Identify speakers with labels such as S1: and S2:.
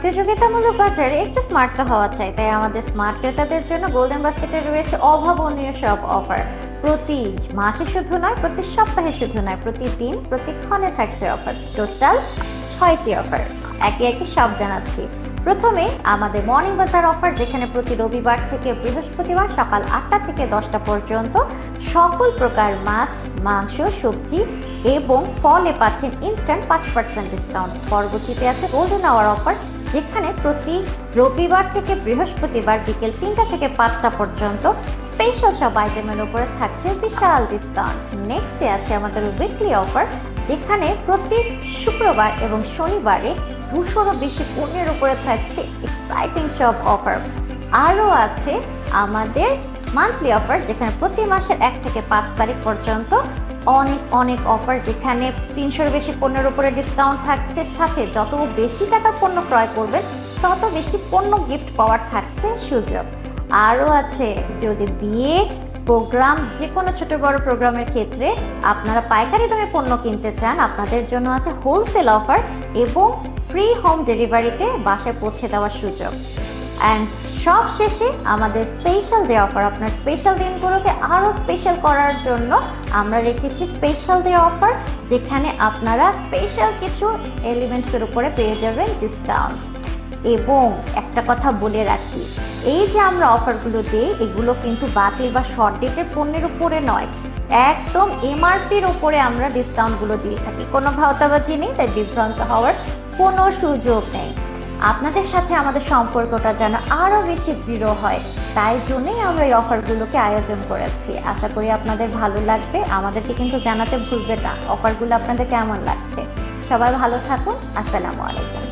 S1: প্রতিযোগিতামূলক বাজারে একটু স্মার্ট তো হওয়া চাই, তাই আমাদের স্মার্ট ক্রেতাদের জন্য গোল্ডেন বাস্কেটে রয়েছে অভাবনীয় সব অফার প্রতি মাসে শুধু নয়, প্রতি সপ্তাহে শুধু নয়, প্রতিদিন, প্রতিক্ষণে থাকছে অফার টোটাল ছয়টি অফার একে একে সব জানাচ্ছি। প্রথমে আমাদের মর্নিং বাজার অফার যেখানে প্রতি রবিবার থেকে বৃহস্পতিবার সকাল আটটা থেকে দশটা পর্যন্ত সকল প্রকার মাছ, মাংস, সবজি এবং ফলে পাচ্ছেন ইনস্ট্যান্ট পাঁচ পার্সেন্ট ডিসকাউন্ট পরবর্তীতে আছে গোল্ডেন আওয়ার অফার যেখানে প্রতি রবিবার থেকে বৃহস্পতিবার বিকেল তিনটা থেকে পাঁচটা পর্যন্ত স্পেশাল সব আইটেমের উপরে থাকছে বিশাল ডিসকাউন্ট নেক্সটে আছে আমাদের উইকলি অফার যেখানে প্রতি শুক্রবার এবং শনিবারে দুশোরও বেশি পণ্যের উপরে থাকছে এক্সাইটিং সব অফার আরও আছে আমাদের মান্থলি অফার যেখানে প্রতি মাসের এক থেকে পাঁচ তারিখ পর্যন্ত অনেক অনেক অফার যেখানে তিনশোর বেশি পণ্যের উপরে ডিসকাউন্ট থাকছে। সাথে যত বেশি টাকা পণ্য ক্রয় করবেন তত বেশি পণ্য গিফট পাওয়ার থাকছে সুযোগ। আরও আছে, যদি বিয়ে প্রোগ্রাম যে কোনো ছোট বড় প্রোগ্রামের ক্ষেত্রে আপনারা পাইকারি দামে পণ্য কিনতে চান, আপনাদের জন্য আছে হোলসেল অফার এবং ফ্রি হোম ডেলিভারিতে বাসায় পৌঁছে দেওয়ার সুযোগ। অ্যান্ড সব শেষে আমাদের স্পেশাল ডে অফার আপনার স্পেশাল দিনগুলোকে আরও স্পেশাল করার জন্য আমরা রেখেছি স্পেশাল ডে অফার যেখানে আপনারা স্পেশাল কিছু এলিমেন্টসের উপরে পেয়ে যাবেন ডিসকাউন্ট এবং একটা কথা বলে রাখি, এই যে আমরা অফারগুলো দিই, এগুলো কিন্তু বাতিল বা শর্ট ডেটের পণ্যের উপরে নয়। একদম এমআরপির উপরে আমরা ডিসকাউন্টগুলো দিয়ে থাকি। কোনো ভাওতাবাজি নেই, তাই বিভ্রান্ত হওয়ার কোনো সুযোগ নেই। আপনাদের সাথে আমাদের সম্পর্কটা যেন আরও বেশি দৃঢ় হয়। তাই জন্যই আমরা এই অফারগুলোকে আয়োজন করেছি। আশা করি আপনাদের ভালো লাগবে। আমাদেরকে কিন্তু জানাতে ভুলবে না। অফারগুলো আপনাদের কেমন লাগছে? সবাই ভালো থাকুন। আসসালামু আলাইকুম।